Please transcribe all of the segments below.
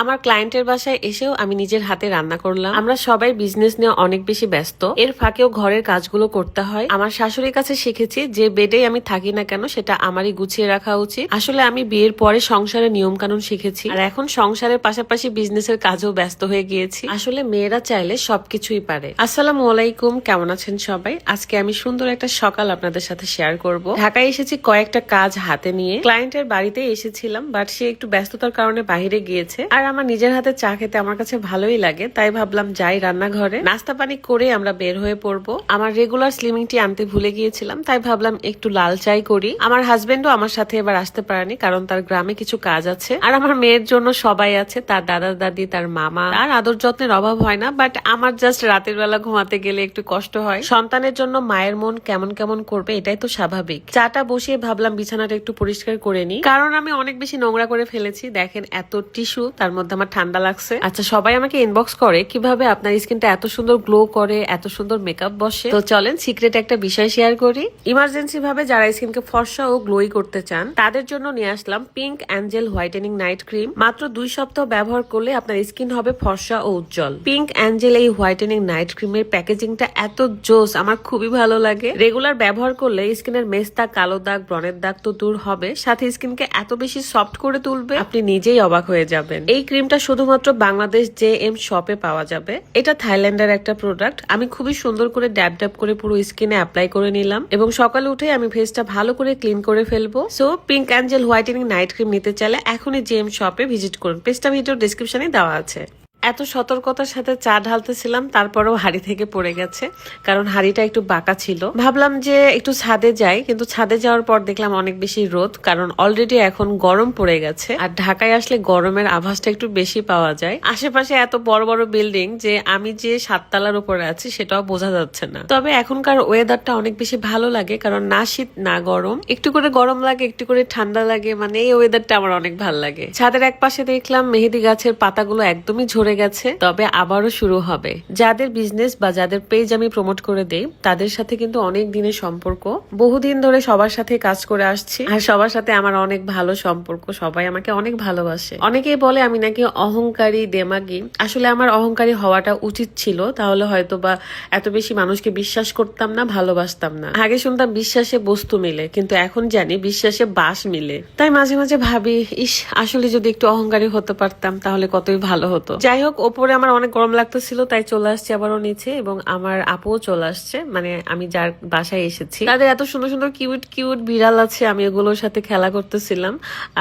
আমার ক্লায়েন্টের বাসায় এসেও আমি নিজের হাতে রান্না করলাম। আমরা সবাই বিজনেস নিয়ে অনেক বেশি ব্যস্ত। এর ফাঁকেও ঘরের কাজগুলো করতে হয়। আমার শাশুড়ির কাছে শিখেছি যে বেডেই আমি থাকি না কেন, সেটা আমারই গুছিয়ে রাখা উচিত। আসলে আমি বিয়ের পরে সংসারের নিয়ম কানুন শিখেছি। আর এখন সংসারের পাশাপাশি বিজনেসের কাজেও ব্যস্ত হয়ে গিয়েছি। আসলে মেয়েরা চাইলে সবকিছুই পারে। আসসালামু আলাইকুম, কেমন আছেন সবাই? আজকে আমি সুন্দর একটা সকাল আপনাদের সাথে শেয়ার করব। ঢাকায় এসেছি কয়েকটা কাজ হাতে নিয়ে। ক্লায়েন্টের বাড়িতে এসেছিলাম বাট সে একটু ব্যস্ততার কারণে বাইরে গিয়েছে। আর আমার নিজের হাতে চা খেতে আমার কাছে ভালোই লাগে, তাই ভাবলাম যাই রান্নাঘরে। নাস্তা পানি করে আমরা বের হয়ে পড়ব। আমার রেগুলার স্লিমিং টি আনতে ভুলে গিয়েছিলাম, তাই ভাবলাম একটু লাল চাই করি। আমার হাজবেন্ডও আমার সাথে এবার আসতে পারেনি, কারণ তার গ্রামে কিছু কাজ আছে। আর আমার মেয়ের জন্য সবাই আছে, তার দাদা দাদি, তার মামা। আর আদর যত্নের অভাব হয় না বাট আমার জাস্ট রাতের বেলা ঘুমাতে গেলে একটু কষ্ট হয়। সন্তানের জন্য মায়ের মন কেমন কেমন করবে, এটাই তো স্বাভাবিক। চাটা বসিয়ে ভাবলাম বিছানাটা একটু পরিষ্কার করে নিই, কারণ আমি অনেক বেশি নোংরা করে ফেলেছি। দেখেন এত টিস্যু, তার মধ্যে আমার ঠান্ডা লাগছে। আচ্ছা সবাই আমাকে ইনবক্স করে কীভাবে আপনার স্কিনটা এত সুন্দর গ্লো করে, এত সুন্দর মেকআপ বসে। তো চলেন সিক্রেট একটা বিষয় শেয়ার করি। ইমার্জেন্সি ভাবে যারা স্কিনকে ফর্সা ও গ্লোই করতে চান, তাদের জন্য নিয়ে আসলাম pink angel whitening night cream মাত্র দুই সপ্তাহ ব্যবহার করলে আপনার স্কিন হবে ফর্সা ও উজ্জ্বল। পিঙ্ক অ্যাঞ্জেল এই হোয়াইটেনিং নাইট ক্রিমের প্যাকেজিংটা এত জোস, আমার খুবই ভালো লাগে। রেগুলার ব্যবহার করলে স্কিনের মেস্তা, কালো দাগ, ব্রণের দাগ তো দূর হবে, সাথে স্কিনকে এত বেশি সফট করে তুলবে, আপনি নিজেই অবাক হয়ে যাবেন। এই ক্রিমটা শুধুমাত্র বাংলাদেশ জে এম শপে পাওয়া যাবে। এটা থাইল্যান্ডের একটা প্রোডাক্ট আমি খুবই সুন্দর করে ড্যাব ড্যাব করে পুরো স্কিনে অ্যাপ্লাই করে নিলাম এবং সকালে উঠে আমি ফেসটা ভালো করে ক্লিন করে ফেলব। So pink angel whitening night cream নিতে চাইলে এখনই জে এম শপে ভিজিট করুন। পেজটা ভিডিও ডিসক্রিপশনে দেওয়া আছে। এত সতর্কতার সাথে চা ঢালতেছিলাম, তারপরেও হাড়ি থেকে পড়ে গেছে, কারণ হাড়িটা একটু বাঁকা ছিল। ভাবলাম যে একটু ছাদে যাই, কিন্তু ছাদে যাওয়ার পর দেখলাম অনেক বেশি রোদ, কারণ অলরেডি এখন গরম পড়ে গেছে। আর ঢাকায় আসলে গরমের আভাসটা একটু বেশি পাওয়া যায়। আশেপাশে এত বড় বড় বিল্ডিং যে আমি যে সাততলার উপরে আছি, সেটাও বোঝা যাচ্ছে না। তবে এখনকার ওয়েদারটা অনেক বেশি ভালো লাগে, কারণ না শীত, না গরম। একটু করে গরম লাগে, একটু করে ঠান্ডা লাগে মানে এই ওয়েদারটা আমার অনেক ভালো লাগে। ছাদের এক পাশে দেখলাম মেহেদি গাছের পাতাগুলো একদমই ঝরে গেছে, তবে আবারও শুরু হবে। যাদের বিজনেস বা যাদের পেজ আমি প্রমোট করে দেই, তাদের সাথে কিন্তু অনেক দিনের সম্পর্ক। বহুদিন ধরে সবার সাথে কাজ করে আসছি, আর সবার সাথে আমার অনেক ভালো সম্পর্ক। সবাই আমাকে অনেক ভালোবাসে। অনেকেই বলে আমি নাকি অহংকারী, দেমাগি। আসলে আমার অহংকারী হওয়াটা উচিত ছিল, তাহলে হয়তো বা এত বেশি মানুষকে বিশ্বাস করতাম না, ভালোবাসতাম না। আগে শুনতাম বিশ্বাসে বস্তু মিলে, কিন্তু এখন জানি বিশ্বাসে বাস মিলে। তাই মাঝে মাঝে ভাবি, ইস, আসলে যদি একটু অহংকারী হতে পারতাম, তাহলে কতই ভালো হতো। যাই হোক ওপরে আমার অনেক গরম লাগতেছিল, তাই চলে আসছে আবারও নিচে এবং আমার আপুও চলে আসছে। মানে আমি যার বাসায় এসেছি। তাদের এত সুন্দর সুন্দর কিউট কিউট বিড়াল আছে, আমি ওগুলোর সাথে খেলা করতেছিলাম।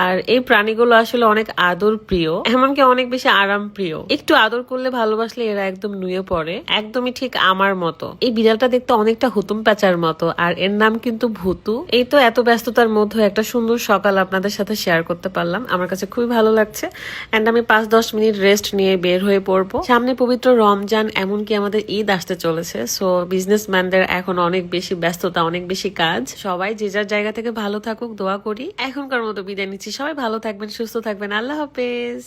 আর এই প্রাণীগুলো আসলে অনেক আদর প্রিয়, এমনকি অনেক বেশি আরাম প্রিয়। একটু আদর করলে ভালোবাসলে এরা একদম নুয়ে পড়ে, একদমই ঠিক আমার মতো। এই বিড়ালটা দেখতে অনেকটা হুতুম প্যাচার মতো, আর এর নাম কিন্তু ভুতু। এই তো এত ব্যস্ততার মধ্যে একটা সুন্দর সকাল আপনাদের সাথে শেয়ার করতে পারলাম। আমার কাছে খুবই ভালো লাগছে। এন্ড আমি পাঁচ দশ মিনিট রেস্ট নিয়ে বের হয়ে পড়ব। সামনে পবিত্র রমজান, এমনকি আমাদের ঈদ আসতে চলেছে। সো বিজনেসম্যানদের এখন অনেক বেশি ব্যস্ততা, অনেক বেশি কাজ। সবাই যে যার জায়গা থেকে ভালো থাকুক, দোয়া করি। এখনকার মতো বিদায় নিচ্ছি। সবাই ভালো থাকবেন, সুস্থ থাকবেন। আল্লাহ হাফেজ।